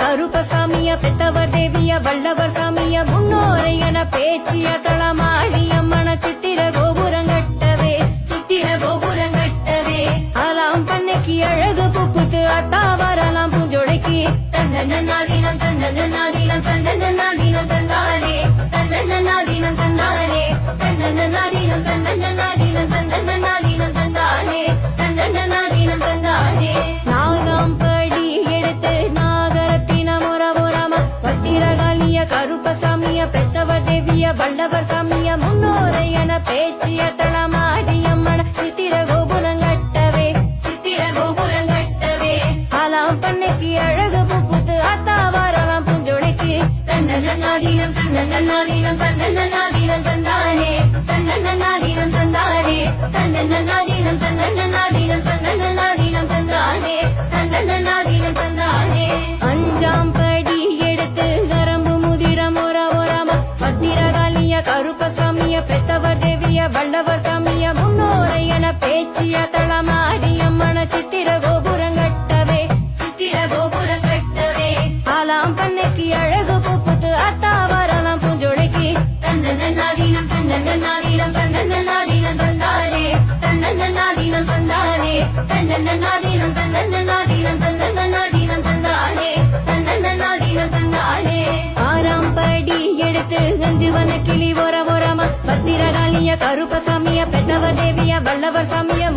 கருப்பசாமிய பெத்தவர் தேவிய வல்லவர் சாமிய முன்னோரை என பேச்சிய தளமாடியம்மன சித்திர கோபுரங்கட்டவே சித்திர கோபுரம் கட்டவே. அலாம் பண்ணைக்கு அழகு புப்புத்து அத்தா வரலாம் பூஞ்சொடைக்கு தந்தனாதீனம் தந்தனாதீனம் தந்தனாதீனம் தந்தாரே. தந்தனாதீனம் தந்தாரே. தந்தனாதீனம் தந்தனாதீனம் தந்தனாதீனம் பத்திரகாலிய கருப்பசாமிய பெத்தவர் தேவிய வல்லவர் சாமிய முன்னோரை என பேச்சிய தளமாடியம்மன சித்திர கோபுரங்கட்டவே சித்திர கோபுரம் கட்டவே. அலாம் பண்ணைக்கு அழகு புப்புத்து அத்தா வரலாம் பூஞ்சொடைக்கு. தந்தனாதீனம் தந்தனாதீனம் தந்தனாதீனம் தந்தாரே தந்தனாதீனம் தந்தாரே தந்தனாதீனம் தந்தனாதீனம் கருப்பசாமிய பெத்தவர் தேவிய வல்லவர் சாமிய முன்னோரை என பேச்சிய தளமாடியம்மன சித்திர கோபுரங்கட்டவே சித்திர கோபுரம் கட்டவே. ஆலாம் பண்ணைக்கு அழகு புப்புத்து அத்தா வரலாம் பூஞ்சொடைக்கு தந்தனாதீனம் தந்தனாதீனம் தந்தனாதீனம் தந்தாரே தந்தனாதீனம் தந்தாரே தந்தனாதீனம் தந்தனாதீனம் தந்தனாதீனம் எடுத்து நெஞ்சுவன கிளி ஒர ஒரம பத்திரகாலிய கருப்பசாமிய பெத்தவர் தேவிய வல்லவர் சாமிய